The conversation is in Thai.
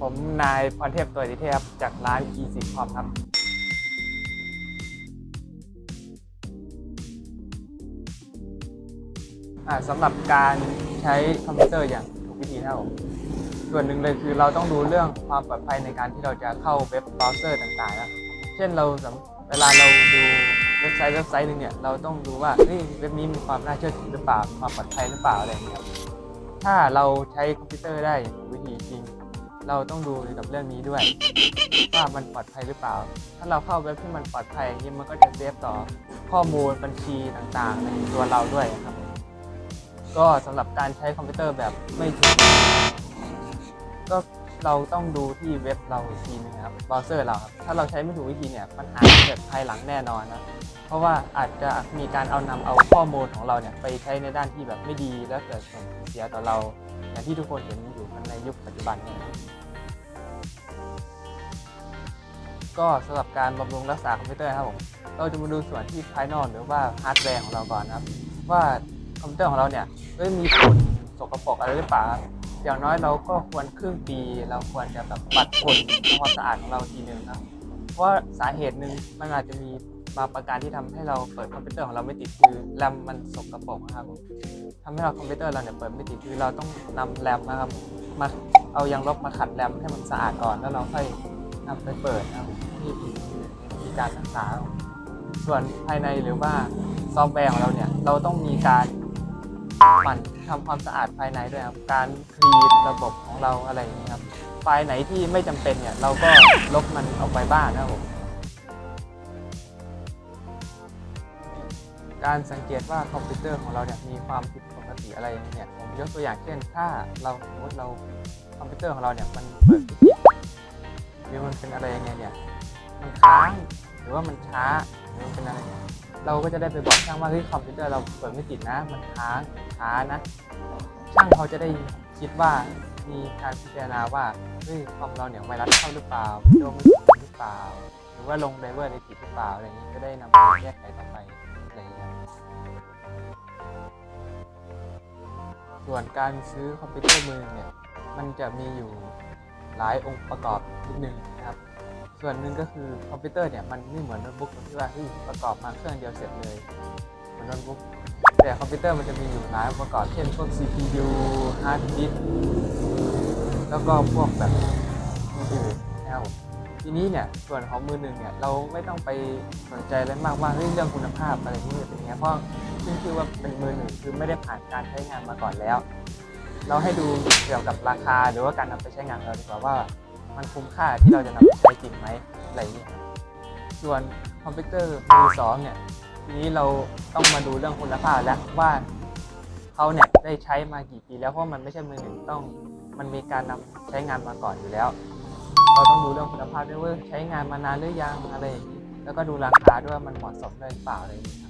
ผมนายพรเทพตัวดิเทพจากร้าน e ี c o m ครับ สำหรับการใช้คอมพิวเตอร์อย่างถูกวิธีนะครับผมส่วนหนึ่งเลยคือเราต้องดูเรื่องความปลอดภัยในการที่เราจะเข้าเว็บเบราว์เซอร์ต่างๆนะเช่นเราสเวลาเราดูเว็บไซต์เว็บไซต์หนึ่งเนี่ยเราต้องดูว่าเว็บนี้มีความน่าเชื่อถือหรือเปล่ามีความปลอดภัยหรือเปล่าอะไรอย่างเงี้ยถ้าเราใช้คอมพิวเตอร์ได้อย่างถูกวิธีจริง เราต้องดูเกี่ยวกับเรื่องนี้ด้วย ว่ามันปลอดภัยหรือเปล่า ถ้าเราเข้าเว็บที่มันปลอดภัยอย่างนี้มันก็จะเซฟต่อข้อมูลบัญชีต่างๆ ในตัวเราด้วยครับ ก็สำหรับการใช้คอมพิวเตอร์แบบไม่ถูกก็เราต้องดูที่เว็บเราอีกทีนึงครับเบราว์เซอร์เราครับถ้าเราใช้ไม่ถูกวิธีเนี่ยปัญหาเกิดภายหลังแน่นอนนะเพราะว่าอาจจะมีการเอานำเอาข้อมูลของเราเนี่ยไปใช้ในด้านที่แบบไม่ดีแล้วเกิดผลเสียต่อเรา อย่างที่ทุกคนเห็นอยู่กันในยุคปัจจุบันเนี่ยนะครับก็สำหรับการบำรุงรักษาคอมพิวเตอร์ครับผมเราจะมาดูส่วนที่ภายนอกหรือว่าฮาร์ดแวร์ของเราก่อนนะครับ ว่าคอมพิวเตอร์ของเราเนี่ยเอ้มีฝุ่นสกปรกอะไรหรือเปล่าอย่างน้อยเราก็ควรครึ่งปี เราควรจะแบบปัดฝุ่นทำความสะอาดของเราทีหนึ่งครับเพราะสาเหตุหนึ่งมันอาจจะมีบางประการที่ทำให้เราเปิดคอมพิวเตอร์ของเราไม่ติดคือแรมมันสกปรกนะครับผม ทำให้เราคอมพิวเตอร์เราเนี่ยเปิดไม่ติดคือเราต้องนำแรมนะครับมาเอายางลบมาขัดแรมให้มันสะอาดก่อนแล้วเราค่อยนำไปเปิดนะครับนี่คือมีการศึกษารส่วนภายในหรือว่าซอฟต์แวร์ของเราเนี่ยเราต้องมีการหมั่นทำความสะอาดภายในด้วยครับการคลีนระบบของเราอะไรอย่างนี้ยครับไฟล์ไหนที่ไม่จำเป็นเนี่ยเราก็ลบมันออกไปบ้างนะครับผม การสังเกตว่าคอมพิวเตอร์ของเราเนี่ยมีความผิดปกติอะไรอย่างเงี้ยผมยกตัวอย่างเช่น ถ้าเราสมมติเราคอมพิวเตอร์ของเราเนี่ยมันเปิดหรือมันเป็นอะไรยังไงเนี่ยมันค้างหรือว่ามันช้าหรือมันเป็นอะไรเนี่ยเราก็จะได้ไปบอกช่างว่าเฮ้ยคอมพิวเตอร์เราเปิดไม่ติดนะ มันค้างช้านะ ช่างเขาจะได้คิดว่ามีการพิจารณาว่าเฮ้ยคอมเราเนี่ยไวรัสเข้าหรือเปล่าโดนมันหรือเปล่า หรือว่าลงไดเวอร์ในผิดหรือเปล่าอะไรอย่างนี้จะได้นำไปแก้ไขต่อไป ส่วนการซื้อคอมพิวเตอร์มือเนี่ย มันจะมีอยู่หลายองค์ประกอบนิดนึงนะครับ ส่วนหนึ่งก็คือคอมพิวเตอร์เนี่ยมันไม่เหมือนโน้ตบุ๊กตรงที่ว่าประกอบมาเครื่องเดียวเสร็จเลยเหมือนโน้ตบุ๊กแต่คอมพิวเตอร์มันจะมีอยู่หลายองค์ประกอบ เช่นพวก CPU hard disk แล้วก็พวกแบบอื่นๆนะครับ ทีนี้เนี่ยส่วนของมือหนึ่งเนี่ยเราไม่ต้องไปสนใจอะไรมากว่าเฮ้ยเรื่องคุณภาพอะไรนี่เป็นยังไงเพราะขึ้นชื่อว่าเป็นมือหนึ่งคือไม่ได้ผ่านการใช้งานมาก่อนแล้ว เราให้ดูเกี่ยวกับราคาหรือว่าการนำไปใช้งานเราดีกว่าว่า มันคุ้มค่าที่เราจะนำไปใช้จริงไหมอะไรอย่างเงี้ยส่วนคอมพิวเตอร์มือสองเนี่ยทีนี้เราต้องมาดูเรื่องคุณภาพแล้วว่าเขาเนี่ยได้ใช้มากี่ปีแล้วเพราะมันไม่ใช่มือหนึ่งต้องมันมีการนำใช้งานมาก่อนอยู่แล้ว เราต้องดูเรื่องคุณภาพด้วยว่าใช้งานมานานหรือยังอะไรอย่างนี้แล้วก็ดูราคาด้วยว่ามันเหมาะสมเลยหรือเปล่าอะไรอย่างนี้